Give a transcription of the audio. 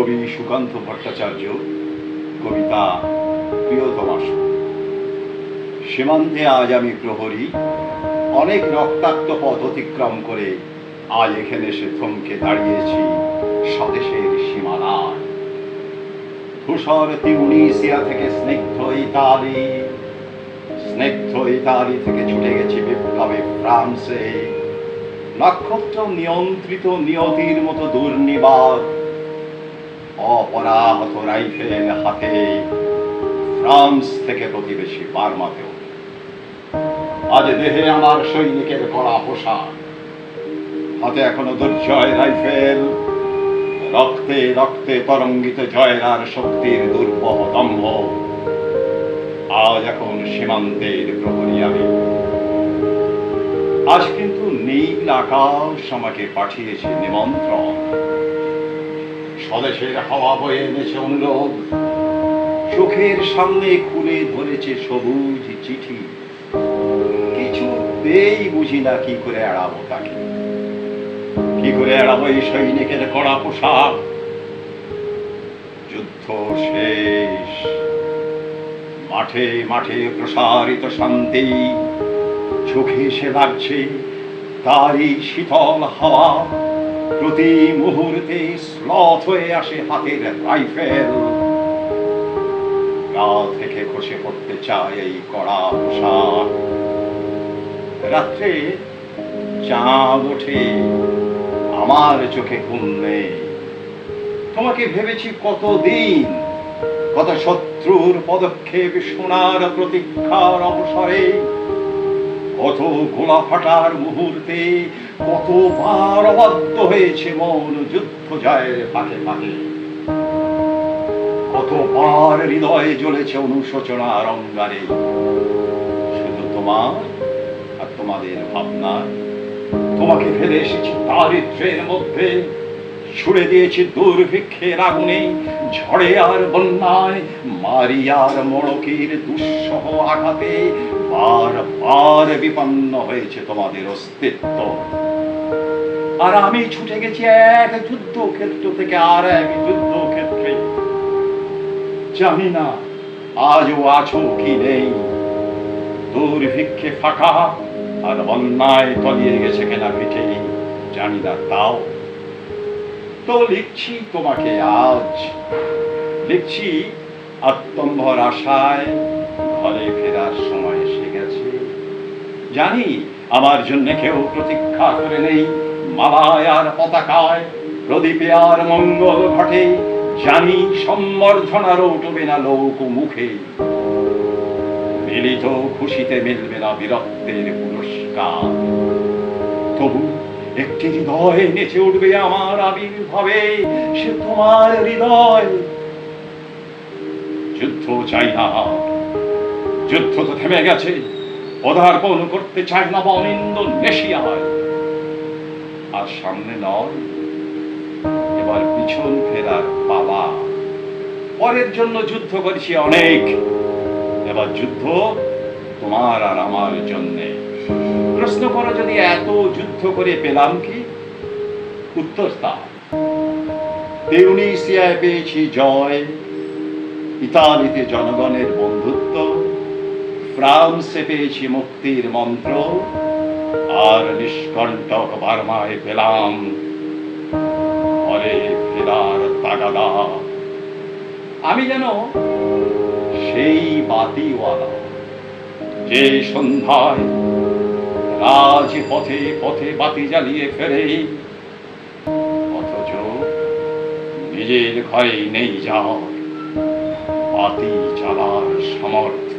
কবি সুকান্ত ভট্টাচার্য, কবিতা প্রিয়তমা সুর। সীমান্তে আজ আমি প্রহরী, অনেক রক্তাক্ত পথ অতিক্রম করে আজ এখানে এসে থমকে দাঁড়িয়েছি স্বদেশের সীমানায় ধূসর তিউনিসিয়া থেকে স্নিগ্ধ ইতালি স্নিগ্ধ ইতালি থেকে ছুটে গেছি বিপ্লবে ফ্রান্সে নক্ষত্র নিয়ন্ত্রিত নিয়তির মতো দুর্নিবার অপরাহত রাইফেল হাতে ফ্রান্স থেকে প্রতিবেশী বার্মাতেও আজ দেহে আমার সৈনিকের কড়া পোশাক। হাতে এখনও দুর্জয় রাইফেল। রক্তে রক্তে তরঙ্গিত জয়রার শক্তির দুর্বহ দম্ভ। আজ এখন সীমান্তের প্রহরী আমি। আজ কিন্তু নীল আকাশ আমাকে পাঠিয়েছে নিমন্ত্রণ। স্বদেশের হাওয়া বয়ে এনেছে অনুরোধ। চোখের সামনে খুলে ধরেছে সবুজ চিঠি। কিছুতেই বুঝি না কি করে এড়াবো তাকে। কি করে এড়াবো এই সৈনিকের কড়া পোশাক? যুদ্ধ শেষ। মাঠে মাঠে প্রসারিত শান্তি। চোখে এসে লাগছে তারই শীতল হাওয়া। প্রতি মুহূর্তে স্লথ হয়ে আসে হাতের রাইফেল। গা থেকে খসে পড়তে চায় এই কড়া পোশাক। রাত্রে চাঁদ ওঠে, আমার চোখে ঘুম তোমাকে ভেবেছি কতদিন, কত শত্রুর পদক্ষেপ সোনার প্রতীক্ষার অবসরে। কত গোলা ফাটার মুহূর্তে কতবার অবাধ্য হয়েছে মন যুদ্ধ জয়ের ফাঁকে ফাঁকে। কতবার হৃদয়ে জ্বলেছে অনুশোচনার অঙ্গারে শুধু তোমার আর তোমাদের ভাবনায় তোমাকে ফেলে এসেছি দারিদ্রের মধ্যে। ছুড়ে দিয়েছি দুর্ভিক্ষের আগুনে। ঝড়ে আর বন্যায়, মারিয়ার মড়কির দুঃসহ আঘাতে বার বার বিপন্ন হয়েছে তোমাদের অস্তিত্ব। আর আমি ছুটে গেছি এক যুদ্ধক্ষেত্র থেকে আর এক যুদ্ধক্ষেত্রে জানি না, আজও আছো কি নেই। দুর্ভিক্ষে ফাঁকা আর বন্যায় তলিয়ে গেছে কেনা পিঠে জানি না তাও তো লিখছি তোমাকে আজ। লিখছি আত্মম্ভর আশায় ঘরে ফেরার সময় এসে গেছে। জানি আমার জন্য কেউ প্রতীক্ষা করে নেই, মালায় আর পতাকায়, প্রদীপে আর মঙ্গল ঘটে। জানি সম্বর্ধনারও উঠবে না লোক মুখে। মিলিত খুশিতে মিলবে না বীরত্বের পুরস্কার। তবু একটি হৃদয় নেচে উঠবে আমার আবির্ভাবে, সে তোমার হৃদয়। যুদ্ধ চাই না। যুদ্ধ তো থেমে গেছে। পদার্পণ করতে চায় না অনিন্দ নেশিয়ায়। আর সামনে নয়, এবার পিছন ফেরার পালা পরের জন্য যুদ্ধ করেছি অনেক। এবার যুদ্ধ তোমার আর আমার জন্যে। প্রশ্ন করো, যদি এত যুদ্ধ করে পেলাম কি? উত্তর তা তিউনিসিয়ায় পেয়েছি জয়, ইতালিতে জনগণের বন্ধুত্ব, ফ্রান্সে পেয়েছি মুক্তির মন্ত্র, আর নিষ্কণ্টক বার্মায় পেলাম আমি যেন সেই বাতিওয়ালা যে সন্ধ্যায় রাজ পথে পথে বাতি জ্বালিয়ে ফেরে। অথচ নিজের ঘরে নেই যাও বাতি জ্বালার সমর্থ